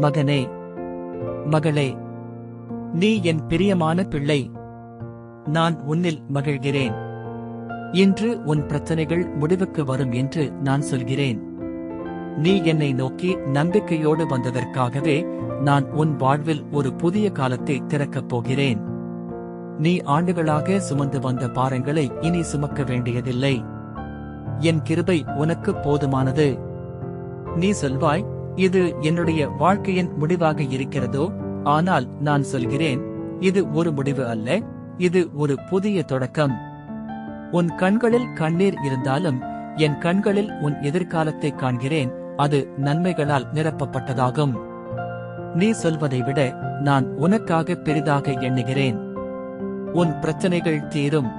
மகனே மகளே நீ என் பிரியமான பிள்ளை. நான் உன்னில் மகிழ்கிறேன். இன்று உன் பிரச்சனைகள் முடிவுக்கு வரும் என்று நான் சொல்கிறேன். நீ என்னை நோக்கி நம்பிக்கையோடு வந்ததற்காகவே நான் உன் வாழ்வில் ஒரு புதிய காலத்தை திறக்கப் போகிறேன். நீ ஆண்டுகளாக சுமந்து வந்த பாரங்களை இனி சுமக்க வேண்டியதில்லை. என் கிருபை உனக்கு போதுமானது. நீ சொல்வாய் இது என்னுடைய வாழ்க்கையின் முடிவாக இருக்கிறதோ? ஆனால் நான் சொல்கிறேன் இது ஒரு முடிவு அல்ல இது ஒரு புதிய தொடக்கம். உன் கண்களில் கண்ணீர் இருந்தாலும் என் கண்களில் உன் எதிர்காலத்தை காண்கிறேன் அது நன்மைகளால் நிரப்பப்பட்டதாகும். நீ சொல்வதை விட நான் உனக்காக பெரிதாக எண்ணுகிறேன். உன் பிரச்சனைகள் தீரும்.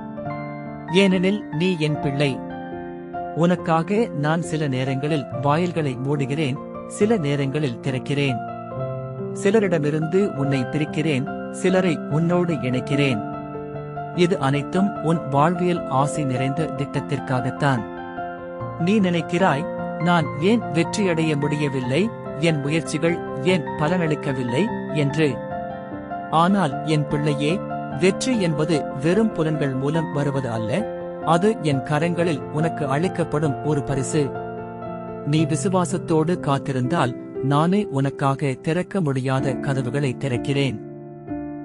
ஏனெனில் நீ என் பிள்ளை. உனக்காக நான் சில நேரங்களில் வாயில்களை மூடுகிறேன் சில நேரங்களில் திறக்கிறேன். சிலரிடமிருந்து உன்னை பிரிக்கிறேன் சிலரை உன்னோடு இணைக்கிறேன். இது அனைத்தும் உன் வாழ்வியல் ஆசை நிறைந்த திட்டத்திற்காகத்தான். நீ நினைக்கிறாய் நான் ஏன் வெற்றியடைய முடியவில்லை என் முயற்சிகள் ஏன் பலனளிக்கவில்லை என்று. ஆனால் என் பிள்ளையே வெற்றி என்பது வெறும் புலன்கள் மூலம் வருவது அல்ல அது என் கரங்களில் உனக்கு அளிக்கப்படும் ஒரு பரிசு. நீ விசுவாசத்தோடு காத்திருந்தால் நானே உனக்காக திறக்க முடியாத கதவுகளை திறக்கிறேன்.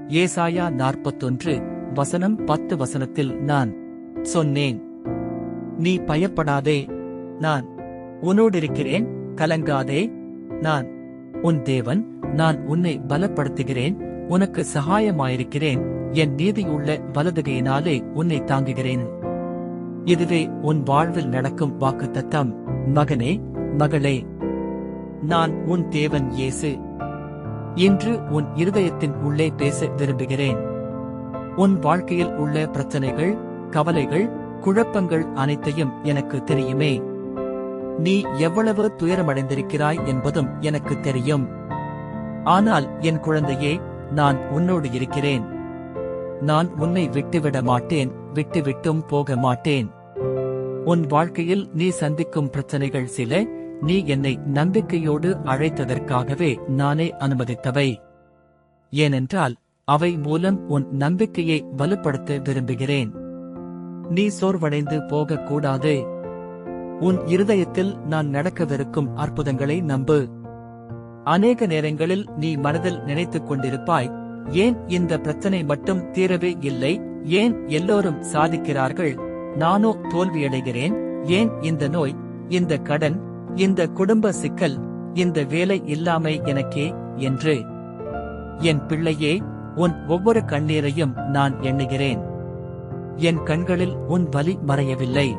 ஏசாயா நாற்பத்தொன்று வசனம் பத்து வசனத்தில் நான் சொன்னேன். நீ பயப்படாதே நான் உன்னோடிருக்கிறேன் கலங்காதே நான் உன் தேவன் நான் உன்னை பலப்படுத்துகிறேன் உனக்கு சகாயமாயிருக்கிறேன் என் நீதியுள்ள வலதுகையினாலே உன்னை தாங்குகிறேன். இதுவே உன் வாழ்வில் நடக்கும் வாக்குத்தத்தம். மகனே மகளே நான் உன் தேவன் இயேசு. இன்று உன் இருதயத்தின் உள்ளே பேச விரும்புகிறேன். உன் வாழ்க்கையில் உள்ள பிரச்சனைகள் கவலைகள் குழப்பங்கள் அனைத்தையும் எனக்கு தெரியுமே. நீ எவ்வளவு துயரமடைந்திருக்கிறாய் என்பதும் எனக்கு தெரியும். ஆனால் என் குழந்தையே நான் உன்னோடு இருக்கிறேன். நான் உன்னை விட்டுவிட மாட்டேன் விட்டுவிட்டும் போக மாட்டேன். உன் வாழ்க்கையில் நீ சந்திக்கும் பிரச்சனைகள் சில நீ என்னை நம்பிக்கையோடு அழைத்ததற்காகவே நானே அனுமதித்தவை. ஏனென்றால் அவை மூலம் உன் நம்பிக்கையை வலுப்படுத்த விரும்புகிறேன். நீ சோர்வடைந்து போகக்கூடாது. உன் இருதயத்தில் நான் நடக்கவிருக்கும் அற்புதங்களை நம்பு. அநேக நேரங்களில் நீ மனதில் நினைத்துக் கொண்டிருப்பாய் ஏன் இந்த பிரச்சனை மட்டும் தீரவே இல்லை? ஏன் எல்லோரும் சாதிக்கிறார்கள்? நானோ தோல்வியடைகிறேன். ஏன் இந்த நோய் இந்த கடன் இந்த குடும்ப சிக்கல் இந்த வேலை இல்லாமை எனக்கே என்று. என் பிள்ளையே உன் ஒவ்வொரு கண்ணீரையும் நான் எண்ணுகிறேன். என் கண்களில் உன் வலி மறையவில்லை.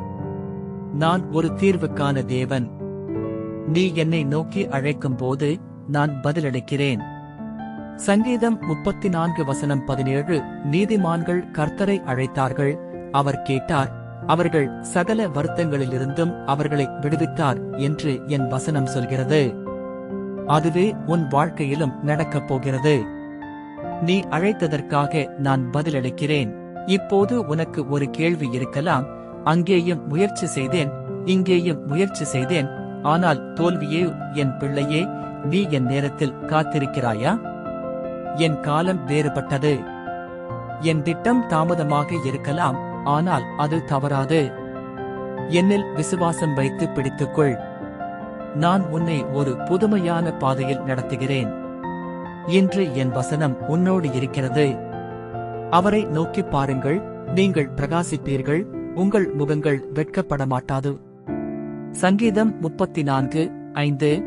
நான் ஒரு தீர்வுக்கான தேவன். நீ என்னை நோக்கி அழைக்கும் போது நான் பதிலளிக்கிறேன். சங்கீதம் முப்பத்தி நான்கு வசனம் பதினேழு நீதிமான்கள் கர்த்தரை அழைத்தார்கள் அவர் கேட்டார் அவர்கள் சகல வருத்தங்களிலிருந்தும் அவர்களை விடுவித்தார் என்று என் வசனம் சொல்கிறது. அதுவே உன் வாழ்க்கையிலும் நடக்கப் போகிறது. நீ அழைத்ததற்காக நான் பதிலளிக்கிறேன். இப்போது உனக்கு ஒரு கேள்வி இருக்கலாம். அங்கேயும் முயற்சி செய்தேன் இங்கேயும் முயற்சி செய்தேன். ஆனால் தோல்வியே என் பிள்ளையே நீ என் நேரத்தில் காத்திருக்கிறாயா? என் காலம் வேறுபட்டது. என் திட்டம் தாமதமாக இருக்கலாம். ஆனால் அது தவறாது. என்னில் விசுவாசம் வைத்து பிடித்துக்கொள். நான் உன்னை ஒரு புதுமையான பாதையில் நடத்துகிறேன். இன்று என் வசனம் உன்னோடு இருக்கிறது. அவரை நோக்கி பாருங்கள் நீங்கள் பிரகாசிப்பீர்கள் உங்கள் முகங்கள் வெட்கப்பட மாட்டாது சங்கீதம் முப்பத்தி நான்கு ஐந்து.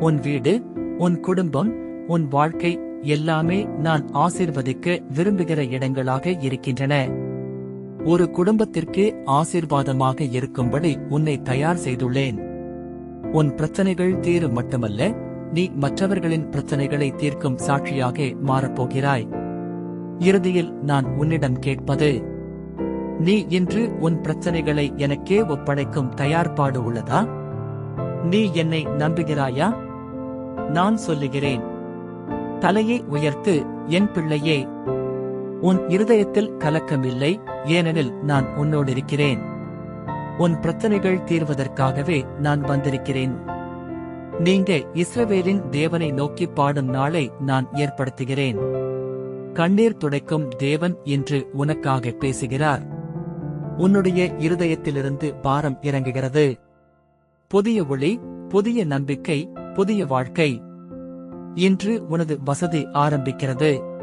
உன் வீடு உன் குடும்பம் உன் வாழ்க்கை எல்லாமே நான் ஆசிர்வதிக்க விரும்புகிற இடங்களாக இருக்கின்றன. ஒரு குடும்பத்திற்கு ஆசீர்வாதமாக இருக்கும்படி உன்னை தயார் செய்துள்ளேன். உன் பிரச்சனைகள் தீரும் மட்டுமல்ல நீ மற்றவர்களின் பிரச்சனைகளை தீர்க்கும் சாட்சியாக மாறப்போகிறாய். இறுதியில் நான் உன்னிடம் கேட்பது நீ இன்று உன் பிரச்சனைகளை எனக்கே ஒப்படைக்கும் தயார்பாடு உள்ளதா? நீ என்னை நம்புகிறாயா? நான் சொல்லுகிறேன். தலையை உயர்த்து என் பிள்ளையே உன் இருதயத்தில் கலக்கமில்லை ஏனெனில் நான் உன்னோடு இருக்கிறேன் உன் பிரச்சனைகள் தீர்வதற்காகவே நான் வந்திருக்கிறேன். நீங்க இஸ்ரவேலின் தேவனை நோக்கி பாடும் நாளை நான் ஏற்படுத்துகிறேன். கண்ணீர் துடைக்கும் தேவன் என்று உனக்காக பேசுகிறார். உன்னுடைய இருதயத்திலிருந்து பாரம் இறங்குகிறது. புதிய ஒளி புதிய நம்பிக்கை புதிய வாழ்க்கை. இன்று உனது வசதி ஆரம்பிக்கிறது.